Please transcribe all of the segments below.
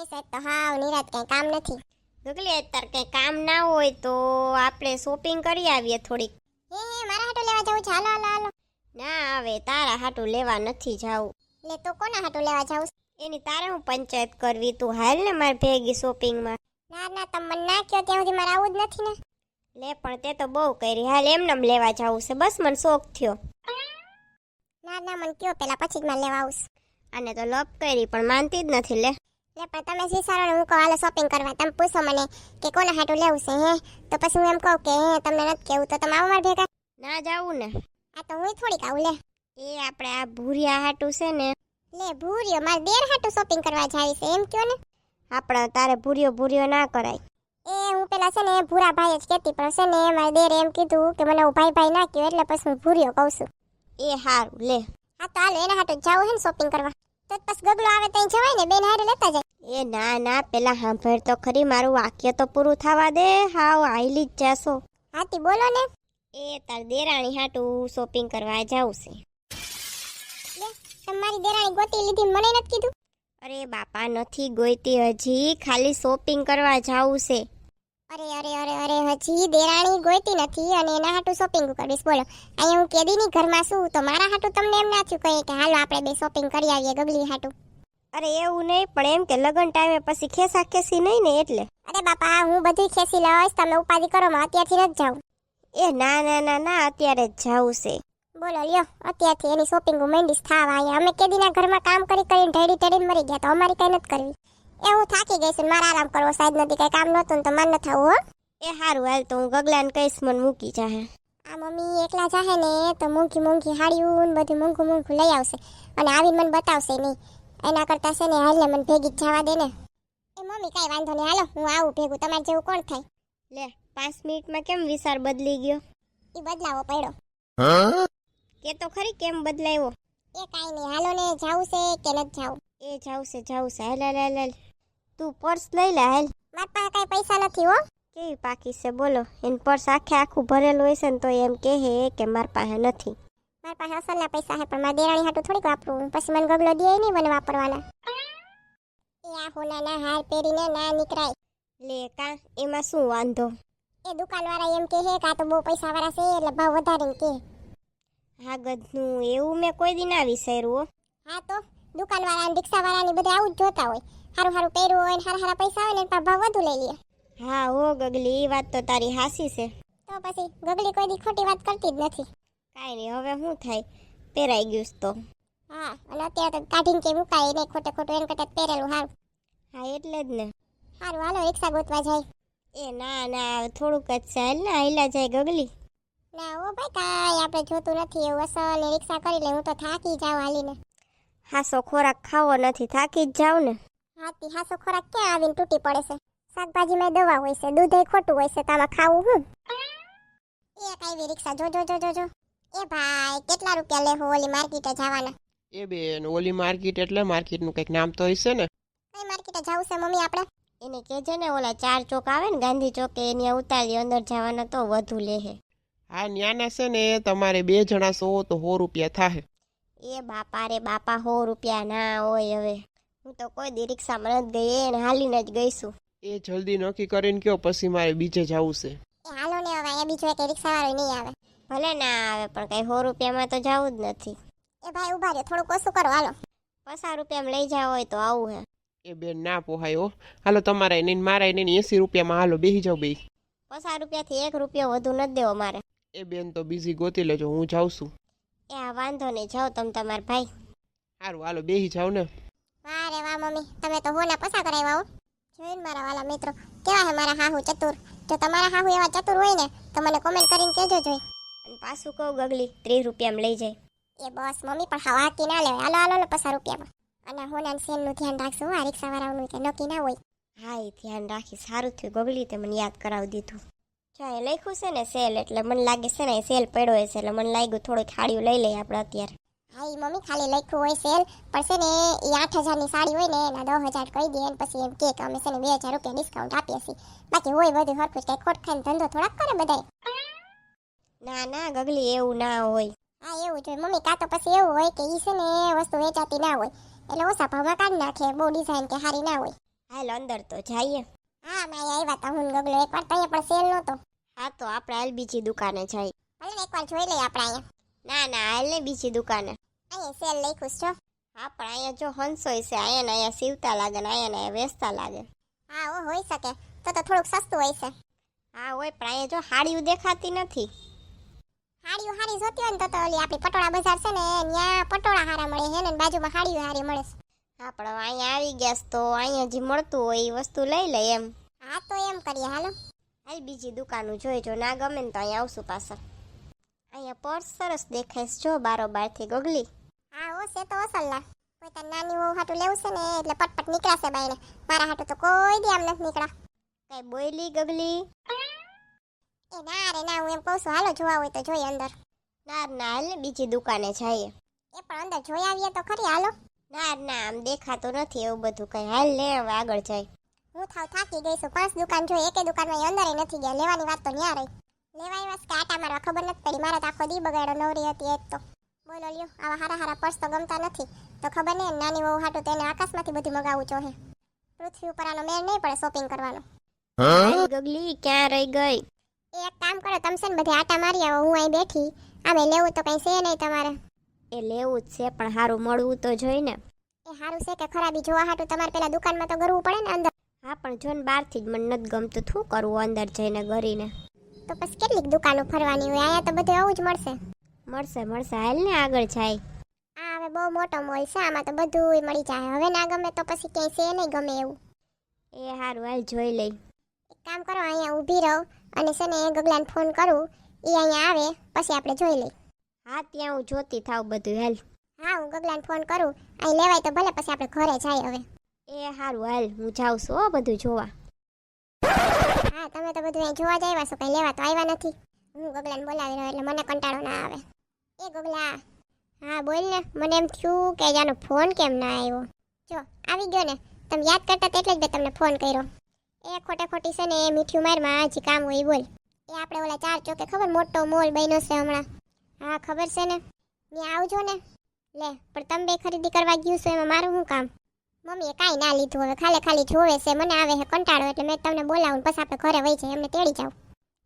નહીં સાહેબ તો હાવ નિરાત કઈ કામ નથી. ગગલી અત્યારે કંઈ કામ ના હોય તો આપણે શોપિંગ કરી આવીએ થોડીક. હે હે મારા હાટુ લેવા જવું છે? હાલો હાલો હાલો. ના આવે તારા હાટું લેવા નથી જાવું લે તો કોના હાટુ લેવા જાવું એની તારે હું પંચાયત કરવી? તું હાલ ને મારે ભેગી શોપિંગમાં ના ના તમે મને ના કહો ત્યાં સુધી મારે આવું જ નથી ને. લે પણ તે તો બહુ કરી. હાલ એમનેમ લેવા જાવું છે. બસ મને શોખ થયો. ના ના મને કયો પેલા પછી જ મારે લેવા આવું અને તો લપ કરી પણ માનતી જ નથી લે. લે પણ તમે જ વિચારો ને હું કહું હાલો શોપિંગ કરવા તમે પૂછો મને કે કોના હાટુ લેવું છે હે તો પછી હું એમ કહું કે હે તમને નથી કેવું તો તમે આવો મારા ભેગા ના જાવું ને આ તો હું થોડીક આવું લે એ આપણે આ ભૂરિયા હાટું છે ને લે ભૂર્યો મારે દેર હાટુ શોપિંગ કરવા જાવી છે એમ કયો ને આપણા તારે ભૂરિયો ભૂરિયો ના કરાય એ હું પેલા છે ને ભૂરા ભાઈ જ કહેતી પણ છે ને મારા દેરે એમ કીધું કે મને હું ભાઈ ભાઈ ના કહ્યું એટલે પછી હું ભૂર્યો કહું છું એ હારું લે હા તો હાલો એના હાટુ જાવું હે ને શોપિંગ કરવા તો બસ ગગલો આવે તો જવાય ને બેન હારે લેતા જાય. એ ના ના પેલા સાંભળ તો ખરી મારું વાક્ય તો પૂરું થવા દે. હાવ આઈલી જ જાશો. હાતી બોલો ને. એ તાર દેરાણી હાટું શોપિંગ કરવા જાવ છે તમારી દેરાણી ગોતી લીધી મને નથી કીધું? અરે બાપા નથી ગોઈતી હજી. ખાલી શોપિંગ કરવા જાવું છે અરે અરે અરે અરે હજી દેરાણી ગોઈતી નથી અને એના હાટુ શોપિંગ કરીશ. બોલો અહીંયા હું કેદીની ઘરમાં છું તો મારા હાટુ તમને એમ ના થયું કહે કે હાલો આપણે બે શોપિંગ કરી આવીએ ગગલી હાટુ. અરે એવું નહીં પણ એમ કે લગન ટાઈમે પછી ખેસા ખેસી નહીં ને એટલે. અરે બાપા હું બધી ખેસી લઈશ તમે ઉપાધિ કરો માં અત્યારથી નથી જાઉં. એ ના ના ના ના અત્યારે જ જાવું છે. બોલો લ્યો અત્યારથી એની શોપિંગ મેંડીસ થાવા અહીંયા. અમે કેદીના ઘરમાં કામ કરી કરીને ઢેડી ઢેડીને મરી ગયા તો અમારી કઈ નથી કરવી. એ હું થાકી ગઈ છું ને મારે આરામ કરવો સાહેબ નથી કઈ કામ નહોતું ને તો માન ન થવું હો. એ હારું હાલ તો હું ગગલાને કહીશ મને મૂકી જાહે. આ મમ્મી એકલા જાહે ને તો મોંઘી મોંઘી હાડીયું ને બધું મોંઘું મોંઘું લઈ આવશે. અને આવીને મને બતાવશે નહીં. એના કરતાં છે ને હાલ ને મને ભેગી જ જવા દે ને. એ મમ્મી કાંઈ વાંધો નહીં હાલો હું આવું ભેગું. તમારે જેવું કોણ થાય? લે પાંચ મિનિટમાં કેમ વિચાર બદલી ગયો? એ બદલાવો પડ્યો. કે તો ખરી કેમ બદલાયો? એ કાંઈ નહીં હાલો ને જાવું છે કે નથી જાવું? એ જાવું છે જાવું છે. હાલ હાલ હાલ હાલ. તું પર્સ લઈ લે હેલ. મારા પાસે કાંઈ પૈસા નથી હો. કેવી પાકી છે બોલો. એન પર્સ આખે આખું ભરેલું હોય છે ને તો એમ કહે કે મારા પાસે નથી. મારા પાસે અસલના પૈસા છે પણ મારા દેરાણી હાટું થોડીક વાપરું. પછી મને ગગલો દે નહીં મને વાપરવાના. એ આ હોનાના હાર પહેરીને ના નીકળાય. લે કા એમાં શું વાંધો? એ દુકાનવાળા એમ કહે કે આ તો બહુ પૈસાવાળા છે એટલે ભાવ વધારીને કહે. હા ગધનું એવું મેં કોઈ દી ના વિચાર્યું હો. હા તો દુકાનવાળા અને રિક્ષાવાળાની બધા આવું જ જોતા હોય. સારું હારું પહેર્યું હોય ને હારા હારા પૈસા હોય ને એના ભાવ વધુ લઈ લે હા ઓ ગગલી એ વાત તો તારી હાસી છે. તો પછી ગગલી કોઈ દી ખોટી વાત કરતી જ નથી. કાંઈ નહીં હવે શું થાય? પહેરાઈ ગયું તો. હા અને અત્યારે તો કાઢીને કે મુકાય નહીં ખોટે ખોટું એમ કરતા પહેરેલું સારું હા એટલે જ ને. સારું હાલો રિક્ષા ગોતવા જાય. એ ના ના થોડુંક જ છે. હાલ ને હાઈલા જાય ગગલી. ના ઓ ભાઈ કાંઈ આપણે જોતું નથી એવું. અસલ રિક્ષા કરી લે હું તો થાકી જાઉં હાલીને. હાસો ખોરાક ખાવો નથી થાકી જ જાવ ને. હાથી હાસો ખોરાક ક્યાં આવીને તૂટી પડે છે. શાકભાજીમાં દવા હોય છે દૂધ ખોટું હોય છે તામાં ખાવું હું? એક આવી રિક્ષા જો જો જો જો જો. એ ભાઈ કેટલા રૂપિયા લેહો ઓલી માર્કેટે જવાના? એ બેન ઓલી માર્કેટ એટલે માર્કેટનું કંઈક નામ તો હશે ને. કઈ માર્કેટે જવું છે મમ્મી આપણે? એને કેજે ને ઓલા ચાર ચોક આવે ને ગાંધી ચોકે એની ઉતારી અંદર જવાના તો વધુ લેહે. હા ન્યાના છે ને તમારે બે જણા સો તો સો રૂપિયા થાય એ બાપા રે બાપા સો રૂપિયા ના હોય હવે. હું તો કોઈ દી રિક્ષામાં નથી ગઈ એને હાલીને જ ગઈશું. એ જલ્દી નક્કી કરીને કયો પછી મારે બીજે જવું છે. એ હાલો ને હવે અહીંયા બીજો એક રિક્ષા વાળો નહીં આવે. ભલે ના આવે પણ કઈ સો રૂપિયામાં તો જવું જ નથી. એ ભાઈ ઊભા રહ્યો થોડુંક ઓછું કરો હાલો. પચાસ રૂપિયામાં લઈ જાવ હોય તો આવું હે. એ બેન ના પોહાય હો. હાલો તમારા એને મારા નહીં એસી રૂપિયામાં હાલો બેસી જાઓ બે પચાસ રૂપિયાથી એક રૂપિયો વધુ નથી દેવો મારે. એ બેન તો બીજી ગોતી લેજો હું જાઉં છું. એ આ વાંધો નહીં જાઓ તમે તમારા ભાઈ. સારું હાલો બેસી જાઓ ને. વાહ રે વાહ મમ્મી. તમે તો હોના પસા કરાવ્યા હો. જોઈને મારા વાલા મિત્રો? કેવા હે મારા હાહુ ચતુર? જો તમારા હાહુ એવા ચતુર હોય ને તો મને કોમેન્ટ કરીને કહેજો જોઈ. અને પાછું કહું ગગલી ત્રીસ રૂપિયામાં લઈ જાય. એ બસ મમ્મી પણ હવા હાકી ના લેવાય. હાલો હાલો ને પસાર રૂપિયામાં. અને હોના સેલનું ધ્યાન રાખશું હો, આ રિક્ષાવાળાઓનું કે નક્કી ના હોય. હા એ ધ્યાન રાખી સારું થયું. ગગલી તે મને યાદ કરાવી દીધું. જો લખ્યું છે ને સેલ એટલે મને લાગે છે ને સેલ પડ્યો હશે એટલે મને લાગ્યું થોડું ખાડીઓ લઈ લઈએ આપણે અત્યારે. હા એ મમ્મી ખાલી લખ્યું હોય સેલ પણ છે ને એ આઠ હજારની સાડી હોય ને એના દસ હજાર કહી દે પછી એમ કે અમે છે ને બે હજાર રૂપિયા ડિસ્કાઉન્ટ આપીએ છીએ. બાકી હોય બધું હરખું કંઈ ખોટ ખાઈને ધંધો થોડાક કરે બધાય. ના ના ગગલી એવું ના હોય. હા એવું જોઈએ મમ્મી કાં તો પછી એવું હોય કે એ છે ને વસ્તુ વેચાતી ના હોય. એટલે ઓછા ભાવમાં કાઢી નાખે બહુ ડિઝાઇન કે સારી ના હોય. હાલ અંદર તો જઈએ. હા મેં આવ્યા તા હું ગગલો. એકવાર તો અહીંયા પણ સેલ નહોતો. હા તો આપણે હાલ બીજી દુકાને જઈએ. ભલે એકવાર જોઈ લઈએ આપણે અહીંયા. ના ના, હાલ ને બીજી દુકાને. અહીંયા સેલ લખ્યું છે હા, પણ અહીંયા જો હંસોય છે, અહીંયા ને અહીંયા સીવતા લાગે ને અહીંયા ને અહીંયા વેચતા લાગે. હા, ઓ હોઈ શકે. તો તો થોડુંક સસ્તું હોય છે. હા, હોય, પણ અહીંયા જો હાડીઓ દેખાતી નથી. હાડીઓ હારી જોતી હોય ને તો તો ઓલી આપણી પટોળા બજાર છે ને, ત્યાં પટોળા હારા મળે છે ને બાજુમાં હાડીઓ હારી મળે છે. હા, પણ અહીંયા આવી ગયા તો અહીંયા જે મળતું હોય એ વસ્તુ લઈ લઈએ એમ. હા, તો એમ કરીએ, હાલો. હાલ બીજી દુકાનું જોઈ જો, ના ગમે ને તો અહીંયા આવશું પાછા. અહીંયા પર્સ સરસ દેખાય છે જો બારોબારથી ગગલી. હા ઓ છે તો અસલના. કોઈ તાર નાની વહુ હાટું લેવું છે ને એટલે પટપટ નીકળાશે બાઈને મારા હાટું તો કોઈ દી આમ નથી નીકળા. કઈ બોયલી ગગલી? એ ના રે ના હું એમ કહું છું હાલો જોવા હોય તો જોઈએ અંદર. ના ના હાલ ને બીજી દુકાને જઈએ. એ પણ અંદર જોઈ આવીએ તો ખરી હાલો. ના ના આમ દેખાતું નથી એવું બધું કઈ. હાલ ને હવે આગળ જાય હું થાવ થાકી ગઈ છું પાંચ દુકાન જોઈ એકે દુકાનમાં અંદર નથી ગયા લેવાની વાત તો ન્યા રહી. લેવા એવા કે મારવા ખબર નથી પડી. મારા તો આખો દી બગાડો નવરી હતી એક તો. બોલો લ્યો આવા હારા હારા પર્સ તો ગમતા નથી. તો ખબર નહીં નાની વહુ હાટું તેને આકાશમાંથી બધું મગાવવું હે. પૃથ્વી ઉપર આનો મેળ નહીં પડે શોપિંગ કરવાનો. ગગલી ક્યાં રહી ગઈ? એ એક કામ કરો તમે છે ને બધે આટા મારી આવો હું અહીં બેઠી. આમે લેવું તો કંઈ છે નહીં તમારે. એ લેવું જ છે પણ સારું મળવું તો જોઈ ને. એ સારું છે કે ખરાબી જોવા હાટું તમારે પેલા દુકાનમાં તો કરવું પડે ને અંદર. હા પણ જો ને બહારથી જ મને નથી ગમતું શું કરવું અંદર જઈને ગરીને? તો પછી કેટલીક દુકાનો ફરવાની હોય? અહીંયા તો બધું આવું જ મળશે. મળશે મળશે. હાલ ને આગળ જાય. આ હવે બહુ મોટો મોલ છે આમાં તો બધું મળી જાય. હવે ના ગમે તો પછી ક્યાંય છે નહીં ગમે એવું. એ સારું હાલ જોઈ લઈ. એક કામ કરો અહીંયા ઊભી રહો અને છે ને એ ગગલાને ફોન કરું. એ અહીંયા આવે પછી આપણે જોઈ લઈ. હા ત્યાં હું જોતી થાવ બધું હાલ. હા હું ગગલાને ફોન કરું. અહીં લેવાય તો ભલે પછી આપણે ઘરે જાય હવે. એ સારું હાલ. હું જાઉં છું હો બધું જોવા. હા, તમે તો બધું જોવા જ આવ્યા છો, કંઈ લેવા તો આવ્યા નથી. હું ગગલાને બોલાવી રહ્યો એટલે મને કંટાળો ના આવે. એ ગગલા, હા, બોલ ને, મને એમ થયું કે જાનો ફોન કેમ ના આવ્યો? જો, આવી ગયો ને, તમે યાદ કરતા એટલે જ મેં તમને ફોન કર્યો. એ ખોટે ખોટી છે ને, એ મીઠું મારમાં હજી કામ હોય બોલ. એ આપણે ઓલા ચાર ચોકે ખબર મોટો મોલ બન્યો છે હમણાં? હા, ખબર છે ને. ત્યાં આવજો ને. લે, પણ તમે બે ખરીદી કરવા ગયું છો, એમાં મારું શું કામ? મમ્મીએ કાંઈ ના લીધું હવે ખાલી ખાલી જોવે છે, મને આવે છે કંટાળો એટલે મેં તમને બોલાવું પછી આપણે ઘરે વહી જાય એમને તેડી જાવ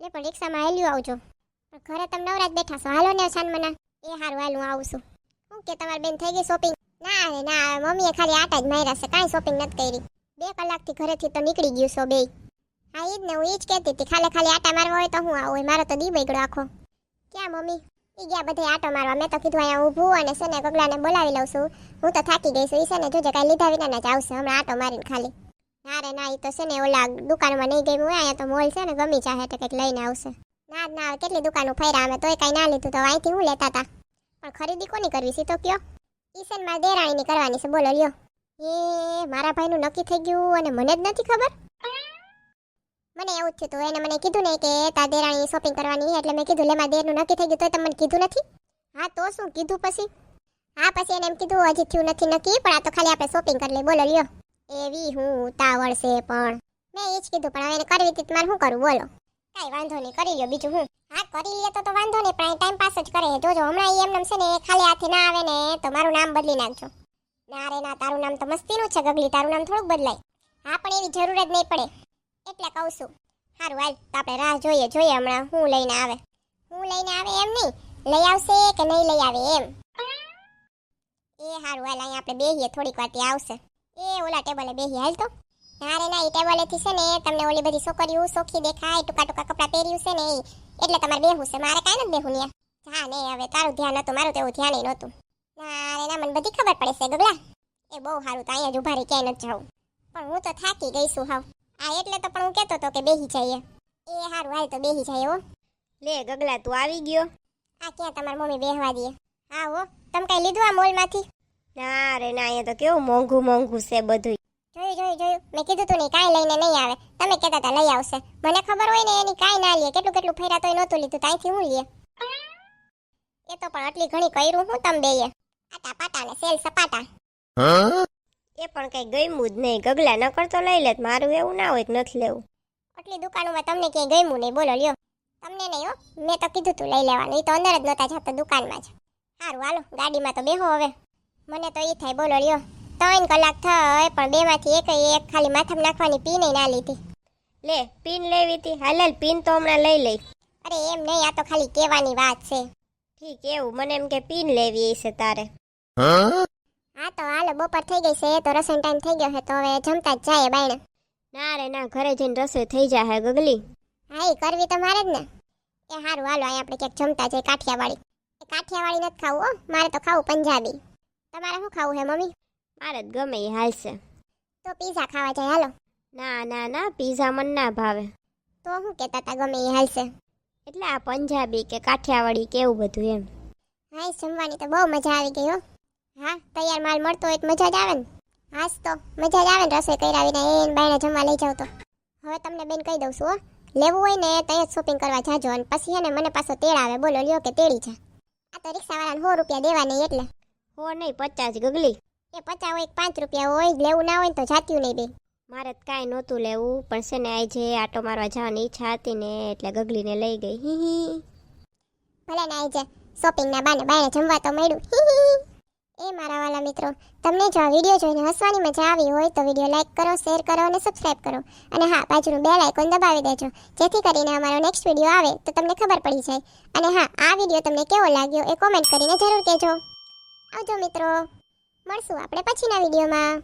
લે પણ રિક્ષામાં હેલ્યું આવજો. પણ ઘરે તમે નવરાજ બેઠા છો, હાલો ને છાનમના એ હારું, હાલ, હું આવું છું. શું કે તમારી બેન થઈ ગઈ શોપિંગ ના રે ના મમ્મીએ ખાલી આટા જ માર્યા છે, કાંઈ શોપિંગ નથી કરી. બે કલાકથી ઘરેથી તો નીકળી ગયું છો બે હા એ જ ને, હું એ જ કહેતી હતી, ખાલી ખાલી આટા મારવા હોય તો હું આવું, મારો તો દી બગડ્યો આખો. ક્યાં મમ્મી? ઈ ગયા બધે આટો મારવા. મેં તો કીધું અહીંયા ઊભું અને છે ને ગગલાને બોલાવી લઉં છું. હું તો થાકી ગઈ છું. ઈ છે ને જોજે કાંઈ લીધા વિના જ આવશે હમણાં આટો મારીને ખાલી. ના રે, ના, ઈ તો છે ને ઓલા દુકાનમાં નહીં ગઈ હોય. અહીંયા તો મોલ છે ને ગમી ચાહે તો કંઈક લઈને આવશે. ના જ ના કેટલી દુકાનો ફર્યા? અમે તોય કાંઈ ના લીધું. તો અહીંથી હું લેતા હતા પણ ખરીદી કોની કરવી? છે તો કયો? ઈસન છે દેરાણીની કરવાની છે. બોલો, લ્યો. એ મારા ભાઈનું નક્કી થઈ ગયું અને મને જ નથી ખબર? મને એવું જ થયું હતું એને મને કીધું ને કે તાર દેરાણી શોપિંગ કરવાની એટલે મેં કીધું, લે, મારા દેરનું નક્કી થઈ ગયું તો તમને મને કીધું નથી. હા, તો શું કીધું પછી? હા, પછી એને એમ કીધું, હજી થયું નથી નક્કી, પણ આ તો ખાલી આપણે શોપિંગ કરી લઈએ. બોલો, લ્યો. એવી હું, ઉતાવળ છે પણ. મેં એ જ કીધું, પણ હવે એને કરવી હતી મારે શું કરું બોલો. કાંઈ વાંધો નહીં, કરી લ્યો બીજું હું. હા, કરી લે તો તો વાંધો નહીં, પણ ટાઈમ પાસ જ કરે. જોજો, હમણાં એમ એમને છે ને ખાલી હાથે ના આવે ને, તો મારું નામ બદલી નાખજો. ના રે, ના, તારું નામ તો મસ્તીનું છે, ગગલી, તારું નામ થોડુંક બદલાય. હા, પણ એવી જરૂર જ નહીં પડે. એટલે કહું છું. સારું હાલ, તો આપણે રાહ જોઈએ જોઈએ હમણાં હું લઈને આવે. હું લઈને આવે એમ નહીં, લઈ આવશે કે નહીં લઈ આવે એમ. એ સારું હાલ, અહીંયા આપણે બેહીએ, થોડીક વાર આવશે. એ ઓલા ટેબલે બેહી, હાલ તો. નારે ના, એ ટેબલેથી છે ને, તમને ઓલી બધી છોકરીઓ સોખી દેખાય ટૂંકા ટૂંકા કપડાં પહેર્યું છે ને. એટલે તમારે બેહું છે, મારે કાંઈ નથી બેહું ન્યા. હા ને, હવે તારું ધ્યાન હતું મારું તો એવું ધ્યાન નહોતું. ના ના, મને બધી ખબર પડે છે, ગગલા. એ બહુ સારું તો અહીંયા જ ઊભા રહી, ક્યાંય નથી જવું. પણ હું તો થાકી ગઈ છું, હાવ. આ એટલે તો પણ હું કહેતો હતો કે બેહી જઈએ. એ સારું હાલ તો બેહી જાય હો. લે ગગલા તું આવી ગયો? આ ક્યાં તમારી મમ્મી બેહવા દે? હા હો. તમે કઈ લીધું આ મોલમાંથી? ના રે ના અહીંયા તો કેવું મોંઘું મોંઘું છે બધું જોયું જોયું જોયું. મેં કીધું તું નહીં કાંઈ લઈને નહીં આવે. તમે કહેતા હતા લઈ આવશે. મને ખબર હોય ને એની કાંઈ ના લે. કેટલું કેટલું ફેરા તોય નહોતું લીધું. ત્યાંથી હું લે? એ તો પણ આટલી ઘણી કર્યું હું તમે બેયે આટા પાટા ને સેલ સપાટા. એ પણ કઈ ગમ્યું જ નહીં. ગગલા નકર તો લઈ લેત મારું એવું ના હોય કે નથી લેવું. આટલી દુકાનોમાં તમને ક્યાંય ગમ્યું નહીં? બોલો લ્યો. તમને નહીં હો. મેં તો કીધું તું લઈ લેવાનું. એ તો અંદર જ નહોતા જતા દુકાનમાં જ. સારું હાલો. ગાડીમાં તો બેહો હવે. મને તો એ થાય. બોલો લ્યો. ત્રણ કલાક થાય પણ બેમાંથી એક એક ખાલી માથામાં નાખવાની પીને ના લીધી. લે પિન લેવી હતી હાલ પીન પિન તો હમણાં લઈ લઈ. અરે એમ નહીં આ તો ખાલી કહેવાની વાત છે. ઠીક એવું. મને એમ કે પીન લેવી છે તારે. હા તો હાલો બપોર થઈ ગઈ છે તો રસોઈ ટાઈમ થઈ ગયો છે તો હવે જમતા જ જાય બાયણે. ના રે ના ઘરે જઈને રસોઈ થઈ જાય ગગલી. હા એ કરવી તો મારે જ ને. એ સારું હાલો અહીં આપણે ક્યાંક જમતા જઈએ કાઠિયાવાડી. એ કાઠિયાવાડી નથી ખાવું હો. મારે તો ખાવું પંજાબી. તમારે શું ખાવું હે મમ્મી? મારે જ ગમે એ હાલશે તો પીઝા ખાવા જાય હાલો. ના ના ના પીઝા મને ના ભાવે. તો શું કહેતા હતા ગમે એ હાલશે એટલે આ પંજાબી કે કાઠિયાવાડી કે એવું બધું એમ. હા જમવાની તો બહુ મજા આવી ગઈ હો. હા તૈયાર માલ મળતો હોય તો મજા જ આવે ને. હાસ તો મજા જ આવે ને રસોઈ કરાવીને એને બાયણે જમવા લઈ જાવ તો. હવે તમને બેન કહી દઉં છું હો. લેવું હોય ને ત્યાં જ શોપિંગ કરવા જાજો અને પછી હે ને મને પાછો તેડ આવે બોલો લ્યો કે તેડી છે આ તો રિક્ષાવાળાને સો રૂપિયા દેવા નહીં એટલે. હો નહીં પચાસ ગગલી. એ પચાસ હોય પાંચ રૂપિયા હોય લેવું ના હોય ને તો જાત્યું નહીં બેન. મારે તો કાંઈ નહોતું લેવું પણ છે ને આજે આટો મારવા જવાની ઈચ્છા હતી ને એટલે ગગલીને લઈ ગઈ. હી હી. ભલે ને આજે શોપિંગના બાને બાયણે જમવા તો મળ્યું. એ મારા વાલા મિત્રો, તમને જો આ વીડિયો જોઈને હસવાની મજા આવી હોય તો વીડિયો લાઈક કરો, શેર કરો અને સબસ્ક્રાઇબ કરો. અને હા, બાજુનું બેલ આઇકોન દબાવી દેજો. જેથી કરીને અમારો નેક્સ્ટ વીડિયો આવે તો તમને ખબર પડી જાય. અને હા, આ વીડિયો તમને કેવો લાગ્યો એ કોમેન્ટ કરીને જરૂર કહેજો. આવજો મિત્રો, મળશું આપણે પછીના વિડીયોમાં.